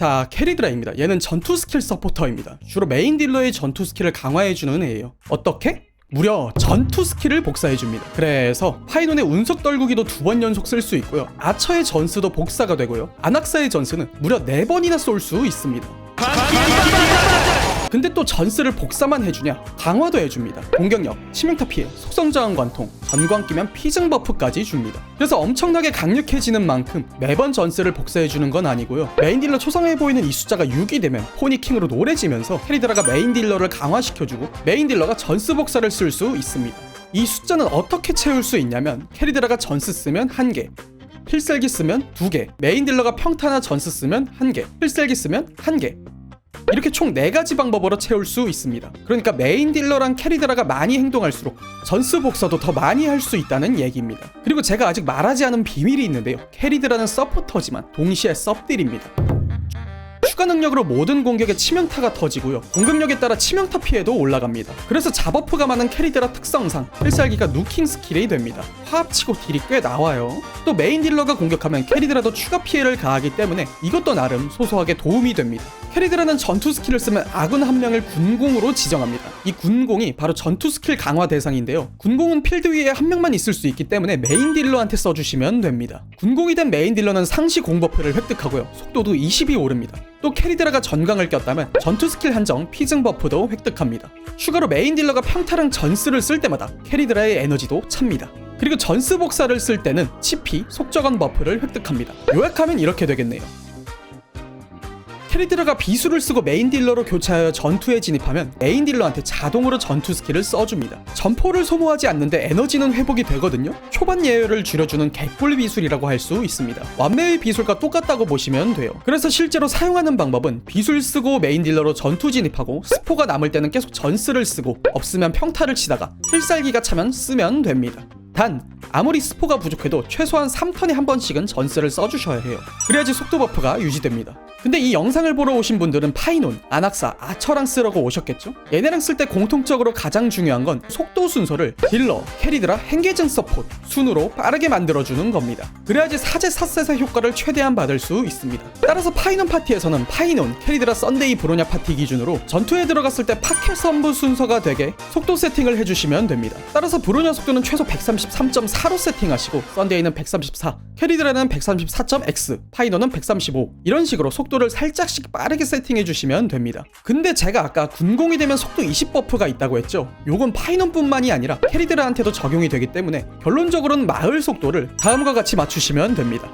자, 캐리드라입니다. 얘는 전투 스킬 서포터입니다. 주로 메인 딜러의 전투 스킬을 강화해주는 애예요. 어떻게? 무려 전투 스킬을 복사해줍니다. 그래서 파이논의 운석 떨구기도 두 번 연속 쓸 수 있고요. 아처의 전스도 복사가 되고요. 아낙사의 전스는 무려 네 번이나 쏠 수 있습니다. 근데 또 전스를 복사만 해주냐? 강화도 해줍니다. 공격력, 치명타 피해, 속성 저항 관통, 전광 끼면 피증 버프까지 줍니다. 그래서 엄청나게 강력해지는 만큼 매번 전스를 복사해주는 건 아니고요. 메인 딜러 초상해 보이는 이 숫자가 6이 되면 포니킹으로 노래지면서 캐리드라가 메인 딜러를 강화시켜주고 메인 딜러가 전스 복사를 쓸 수 있습니다. 이 숫자는 어떻게 채울 수 있냐면 캐리드라가 전스 쓰면 1개, 필살기 쓰면 2개, 메인 딜러가 평타나 전스 쓰면 1개, 필살기 쓰면 1개, 이렇게 총 4가지 방법으로 채울 수 있습니다. 그러니까 메인 딜러랑 캐리드라가 많이 행동할수록 전스 복사도 더 많이 할 수 있다는 얘기입니다. 그리고 제가 아직 말하지 않은 비밀이 있는데요. 캐리드라는 서포터지만 동시에 섭딜입니다. 추가 능력으로 모든 공격에 치명타가 터지고요. 공격력에 따라 치명타 피해도 올라갑니다. 그래서 자버프가 많은 캐리드라 특성상 필살기가 누킹 스킬이 됩니다. 화합치고 딜이 꽤 나와요. 또 메인 딜러가 공격하면 캐리드라도 추가 피해를 가하기 때문에 이것도 나름 소소하게 도움이 됩니다. 캐리드라는 전투 스킬을 쓰면 아군 한 명을 군공으로 지정합니다. 이 군공이 바로 전투 스킬 강화 대상인데요. 군공은 필드 위에 한 명만 있을 수 있기 때문에 메인 딜러한테 써주시면 됩니다. 군공이 된 메인 딜러는 상시 공버프를 획득하고요. 속도도 20이 오릅니다. 또 캐리드라가 전광을 꼈다면 전투 스킬 한정 피증 버프도 획득합니다. 추가로 메인 딜러가 평타랑 전스를 쓸 때마다 캐리드라의 에너지도 찹니다. 그리고 전스 복사를 쓸 때는 치피 속적원 버프를 획득합니다. 요약하면 이렇게 되겠네요. 캐리드라가 비수를 쓰고 메인 딜러로 교체하여 전투에 진입하면 메인 딜러한테 자동으로 전투 스킬을 써줍니다. 점포를 소모하지 않는데 에너지는 회복이 되거든요. 초반 예열을 줄여주는 개꿀 비술이라고 할 수 있습니다. 완매의 비술과 똑같다고 보시면 돼요. 그래서 실제로 사용하는 방법은 비술 쓰고 메인 딜러로 전투 진입하고 스포가 남을 때는 계속 전스를 쓰고 없으면 평타를 치다가 필살기가 차면 쓰면 됩니다. 단 아무리 스포가 부족해도 최소한 3턴에 한 번씩은 전스를 써주셔야 해요. 그래야지 속도 버프가 유지됩니다. 근데 이 영상을 보러 오신 분들은 파이논, 아낙사, 아처랑 쓰라고 오셨겠죠? 얘네랑 쓸 때 공통적으로 가장 중요한 건 속도 순서를 딜러, 캐리드라, 행계증 서포트 순으로 빠르게 만들어주는 겁니다. 그래야지 사제 사셋의 효과를 최대한 받을 수 있습니다. 따라서 파이논 파티에서는 파이논, 캐리드라, 썬데이, 브로냐 파티 기준으로 전투에 들어갔을 때 파켓 선부 순서가 되게 속도 세팅을 해주시면 됩니다. 따라서 브로냐 속도는 최소 133.4로 세팅하시고 썬데이는 134, 캐리드라는 134.x, 파이논은 135 이런 식으로 속도 를 살짝씩 빠르게 세팅해 주시면 됩니다. 근데 제가 아까 군공이 되면 속도 20 버프가 있다고 했죠. 요건 파이논뿐만이 아니라 캐리드라한테도 적용이 되기 때문에 결론적으로는 마을 속도를 다음과 같이 맞추시면 됩니다.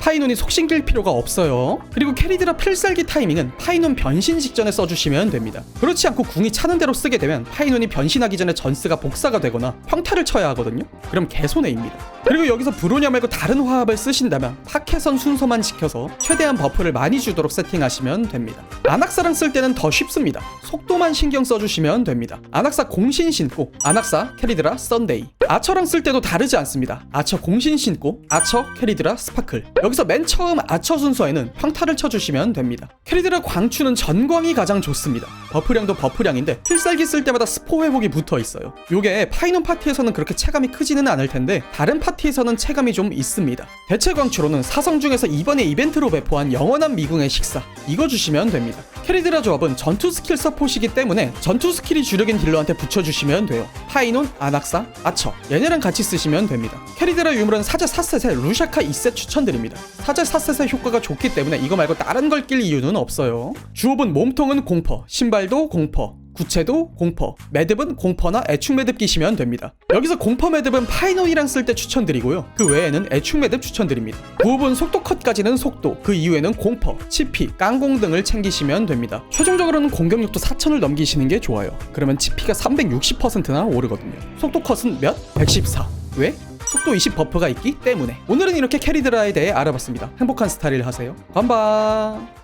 파이논이 속신길 필요가 없어요. 그리고 캐리드라 필살기 타이밍은 파이논 변신 직전에 써주시면 됩니다. 그렇지 않고 궁이 차는 대로 쓰게 되면 파이논이 변신하기 전에 전스가 복사가 되거나 평타를 쳐야 하거든요. 그럼 개손해입니다. 그리고 여기서 브로냐 말고 다른 화합을 쓰신다면 파켓선 순서만 지켜서 최대한 버프를 많이 주도록 세팅하시면 됩니다. 아낙사랑 쓸 때는 더 쉽습니다. 속도만 신경 써주시면 됩니다. 아낙사 공신 신고, 아낙사 캐리드라 썬데이. 아처랑 쓸 때도 다르지 않습니다. 아처 공신 신고, 아처 캐리드라 스파클. 여기서 맨 처음 아처 순서에는 평타를 쳐주시면 됩니다. 캐리드라 광추는 전광이 가장 좋습니다. 버프량도 버프량인데 필살기 쓸 때마다 스포 회복이 붙어 있어요. 요게 파이논 파티에서는 그렇게 체감이 크지는 않을 텐데 다른 파티에서는 체감이 좀 있습니다. 대체 광추로는 사성 중에서 이번에 이벤트로 배포한 영원한 미궁의 식사 이거 주시면 됩니다. 캐리드라 조합은 전투 스킬 서포시기 때문에 전투 스킬이 주력인 딜러한테 붙여주시면 돼요. 파이논, 아낙사, 아처 얘네랑 같이 쓰시면 됩니다. 캐리드라 유물은 사제 4셋에 루샤카 2셋 추천드립니다. 사제 4셋의 효과가 좋기 때문에 이거 말고 다른 걸 낄 이유는 없어요. 주업은 몸통은 공퍼, 신발도 공퍼, 구체도 공퍼, 매듭은 공퍼나 애축 매듭 끼시면 됩니다. 여기서 공퍼 매듭은 파이논이랑 쓸 때 추천드리고요. 그 외에는 애축 매듭 추천드립니다. 구업은 속도 컷까지는 속도, 그 이후에는 공퍼, 치피, 깡공 등을 챙기시면 됩니다. 최종적으로는 공격력도 4000을 넘기시는 게 좋아요. 그러면 치피가 360%나 오르거든요. 속도 컷은 몇? 114. 왜? 속도 20 버프가 있기 때문에 오늘은 이렇게 캐리드라에 대해 알아봤습니다. 행복한 스타일 하세요. 반반